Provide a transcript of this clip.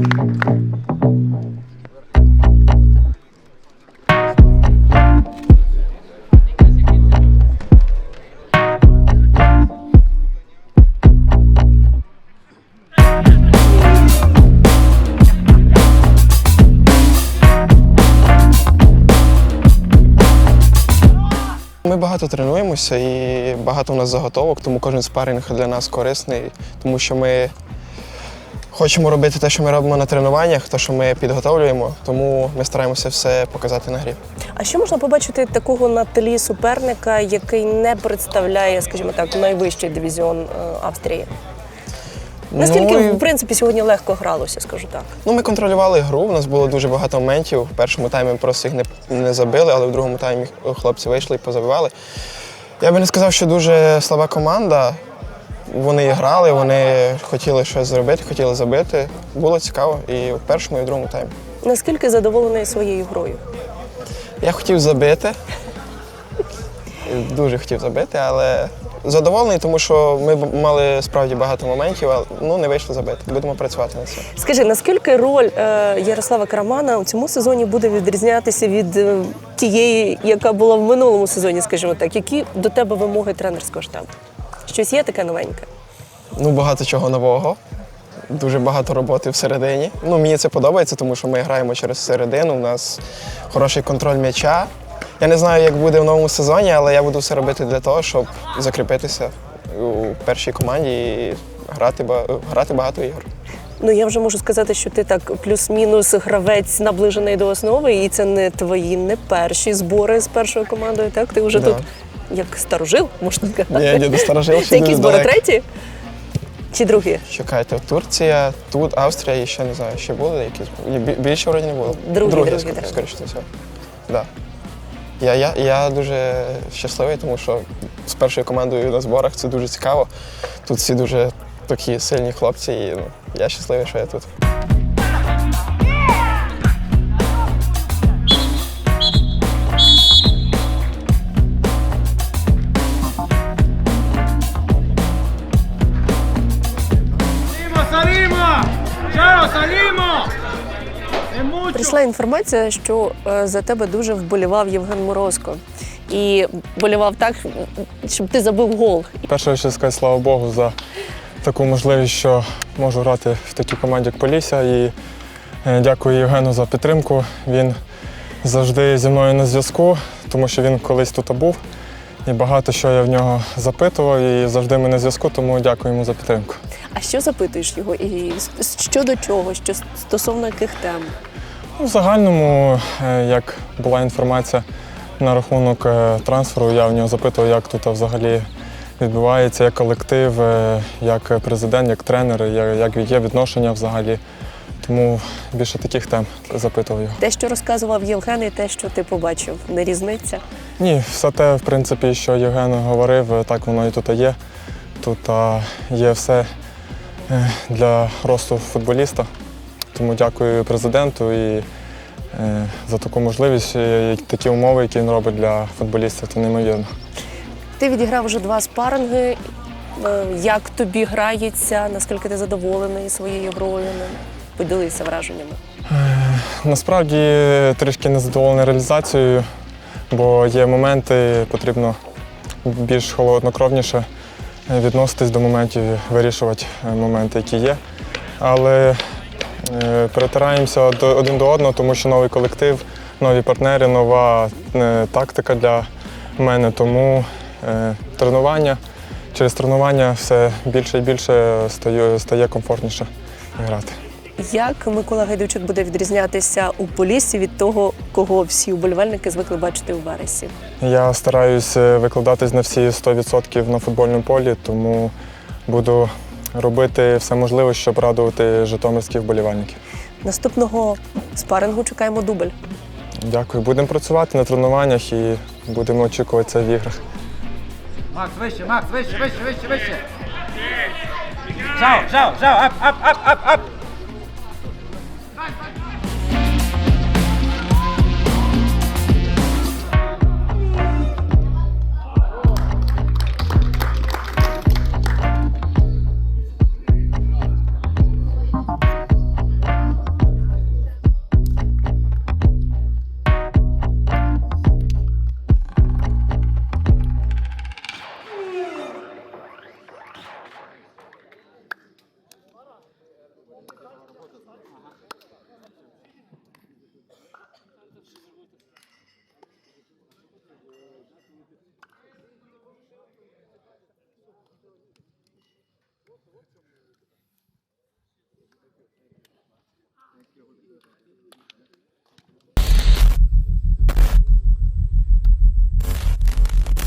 Ми багато тренуємося і багато у нас заготовок, тому кожен спаринг для нас корисний, тому що ми хочемо робити те, що ми робимо на тренуваннях, те, що ми підготовлюємо, тому ми стараємося все показати на грі. А що можна побачити такого на тлі суперника, який не представляє, скажімо так, найвищий дивізіон е, Австрії? Наскільки, Ну, в принципі, сьогодні легко гралося, скажу так. Ну, ми контролювали гру, у нас було дуже багато моментів. В першому таймі ми просто їх не, не забили, але в другому таймі хлопці вийшли і позабивали. Я би не сказав, що дуже слаба команда. Вони грали, вони хотіли щось зробити, хотіли забити. Було цікаво і в першому, і в другому таймі. Наскільки задоволений своєю грою? Я хотів забити. Дуже хотів забити, але задоволений, тому що ми мали справді багато моментів, але ну, не вийшло забити. Будемо працювати над цим. Скажи, наскільки роль е, Ярослава Карамана у цьому сезоні буде відрізнятися від е, тієї, яка була в минулому сезоні, скажімо так? Які до тебе вимоги тренерського штабу? Щось є таке новеньке? Ну, багато чого нового. Дуже багато роботи всередині. Ну, мені це подобається, тому що ми граємо через середину. У нас хороший контроль м'яча. Я не знаю, як буде в новому сезоні, але я буду все робити для того, щоб закріпитися у першій команді і грати, грати багато ігор. Ну я вже можу сказати, що ти так плюс-мінус гравець наближений до основи, і це не твої не перші збори з першою командою. Так ти вже Да. тут як старожил, можна сказати. Я діду старожил, Це які збори далеко. треті? Чи другі? Чекайте, Турція, тут Австрія і ще не знаю, ще були якісь. Більше вроді не було. Другі, другі, другі, другі. скоріше за все. Да. Я, я, я дуже щасливий, тому що з першою командою на зборах це дуже цікаво. Тут всі дуже такі сильні хлопці, і ну, я щасливий, що я тут. Прийшла інформація, що е, за тебе дуже вболівав Євген Морозко. І вболівав так, щоб ти забив гол. Перше, що сказати, слава Богу, за таку можливість, що можу грати в такій команді, як Полісся. І е, дякую Євгену за підтримку. Він завжди зі мною на зв'язку, тому що він колись тут був. І багато що я в нього запитував, і завжди ми на зв'язку, тому дякую йому за підтримку. А що запитуєш його? І що до чого? Що стосовно яких тем? Ну, В загальному, е, як була інформація на рахунок е, трансферу, я в нього запитував, як тут взагалі відбувається, як колектив, е, як президент, як тренер, як є відношення взагалі. Тому більше таких тем запитував його. Те, що розказував Євген, і те, що ти побачив, не різниця. Ні, все те, в принципі, що Євген говорив, так воно і тут є. Тут є все е, для росту футболіста. Тому дякую президенту і е, за таку можливість, і такі умови, які він робить для футболістів, це неймовірно. Ти відіграв вже два спаринги. Е, Як тобі грається? Наскільки ти задоволений своєю грою? Ну, Поділися враженнями. Насправді трішки незадоволений реалізацією, бо є моменти, потрібно більш холоднокровніше відноситись до моментів, вирішувати е, моменти, які є. Але е, перетираємося один до одного, тому що новий колектив, нові партнери, нова е, тактика для мене. Тому тренування, через тренування все більше і більше стає комфортніше грати. Як Микола Гайдучик буде відрізнятися у Поліссі від того, кого всі уболівальники звикли бачити у Вересі? Я стараюсь е, викладатись на всі 100% на футбольному полі, тому буду робити все можливе, щоб радувати житомирських вболівальників. Наступного спарингу чекаємо дубль. Дякую. Будемо працювати на тренуваннях і будемо очікувати це в іграх. Макс, выше, Макс, выше, выше, выше, выше. Жау, жау, жау, ап, ап, ап, ап, ап. Bye.